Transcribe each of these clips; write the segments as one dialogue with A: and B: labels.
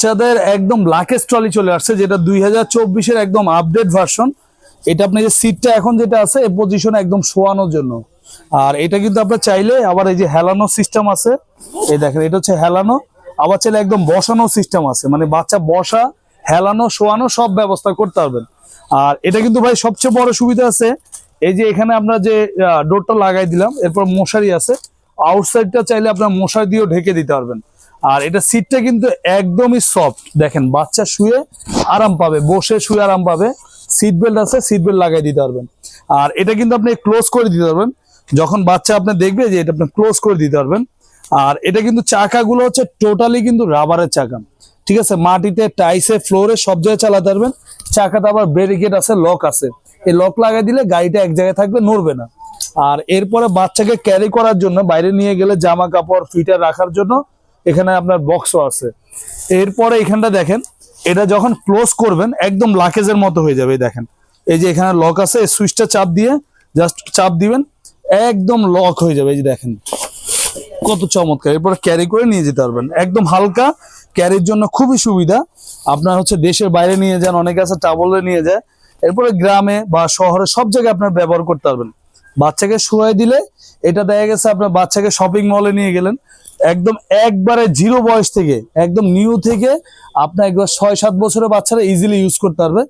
A: বাচ্চাদের একদম লাকেস্ট ট্রলি চলে আসছে, যেটা দুই হাজার চব্বিশের একদম আপডেট ভার্সন এটা আপনি যে সিটটা এখন যেটা আছে এ পজিশনে একদম শোয়ানোর জন্য। আর এটা কিন্তু আপনার চাইলে আবার এই যে হেলানো সিস্টেম আছে, এই দেখেন, এটা হচ্ছে হেলানো। আবার চাইলে একদম বসানো সিস্টেম আছে মানে বাচ্চা বসা, হেলানো, শোয়ানো, সব ব্যবস্থা করতে পারবেন। আর এটা কিন্তু ভাই সবচেয়ে বড় সুবিধা আছে, এই যে এখানে আমরা যে ডোরটা লাগাই দিলাম, এরপর মশারি আছে। আউটসাইডটা চাইলে আপনার মশারি দিয়েও ঢেকে দিতে পারবেন। আর এটা সিটটা কিন্তু একদমই সফট দেখেন, বাচ্চা শুয়ে আরাম পাবে, বসে শুয়ে আরাম পাবে। সিট বেল্ট আছে সিট বেল্ট লাগাই দিতে পারবেন। আর এটা কিন্তু আপনি ক্লোজ করে দিতে পারবেন। যখন বাচ্চা আপনি দেখবে যে এটা আপনি ক্লোজ করে দিতে পারবেন। আর এটা কিন্তু চাকাগুলো হচ্ছে টোটালি কিন্তু রাবারের চাকা। ঠিক আছে? মাটিতে টাইসে ফ্লোরে সব জায়গায় চালাতে পারবেন। চাকাতে আবার ব্যারিকেড আছে লক আছে। এই লক লাগাই দিলে গাড়িটা এক জায়গায় থাকবে, নড়বে না। আর এরপরে বাচ্চাকে ক্যারি করার জন্য বাইরে নিয়ে গেলে জামা কাপড় ফিটার রাখার জন্য এখানে আপনার বক্সও আছে। এরপরে এখানটা দেখেন, এটা যখন ক্লোজ করবেন, একদম লাকেজের মতো হয়ে যাবে দেখেন। এই যে এখানে লক আছে সুইচটা চাপ দিয়ে জাস্ট চাপ দিবেন, একদম লক হয়ে যাবে, এই যে দেখেন। কত চমৎকার, এরপরে ক্যারি করে নিয়ে যেতে পারবেন। একদম হালকা ক্যারির জন্য খুবই সুবিধা। আপনার হচ্ছে দেশের বাইরে নিয়ে যান, অনেকে আছে টাবলে নিয়ে যায়। এরপরে গ্রামে বা শহরে সব জায়গায় আপনার ব্যবহার করতে পারবেন। বাচ্চাকে শুয়াই দিলে, এটা দেখা গেছে আপনার বাচ্চাকে শপিং মলে নিয়ে গেলেন। একদম একবারে জিরো বয়স থেকে, একদম নিউ থেকে আপনার একবার ছয় সাত বছরের বাচ্চারা ইজিলি ইউজ করতে পারবে।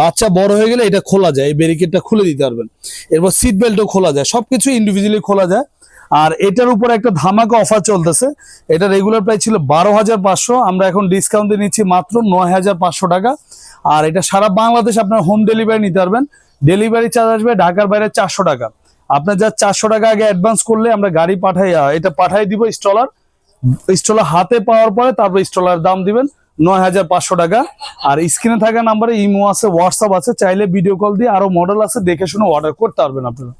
A: বাচ্চা বড় হয়ে গেলে এটা খোলা যায়, এই ব্যারিকেডটা খুলে দিতে পারবেন। এরপর সিট বেল্টও খোলা যায়, সবকিছু ইন্ডিভিজুয়ালি খোলা যায়। আর এটার উপর একটা ধামাকা অফার চলতেছে, এটা রেগুলার প্রাইস ছিল বারো হাজার পাঁচশো, আমরা এখন ডিসকাউন্টে নিচ্ছি মাত্র নয় হাজার পাঁচশো টাকা। আর এটা সারা বাংলাদেশ আপনার হোম ডেলিভারি নিতে পারবেন। ডেলিভারি চার্জ আসবে ঢাকার বাইরে চারশো টাকা। আপনার যা চারশো টাকা আগে অ্যাডভান্স করলে আমরা গাড়ি পাঠাই এটা পাঠাই দিব স্টলার স্টলার হাতে পাওয়ার পরে তারপর স্টলার দাম দিবেন নয় হাজার পাঁচশো টাকা। আর স্ক্রিনে থাকা নাম্বারে ইমো আছে হোয়াটসঅ্যাপ আছে, চাইলে ভিডিও কল দিয়ে আরও মডেল আছে, দেখে শুনে অর্ডার করতে পারবেন আপনারা।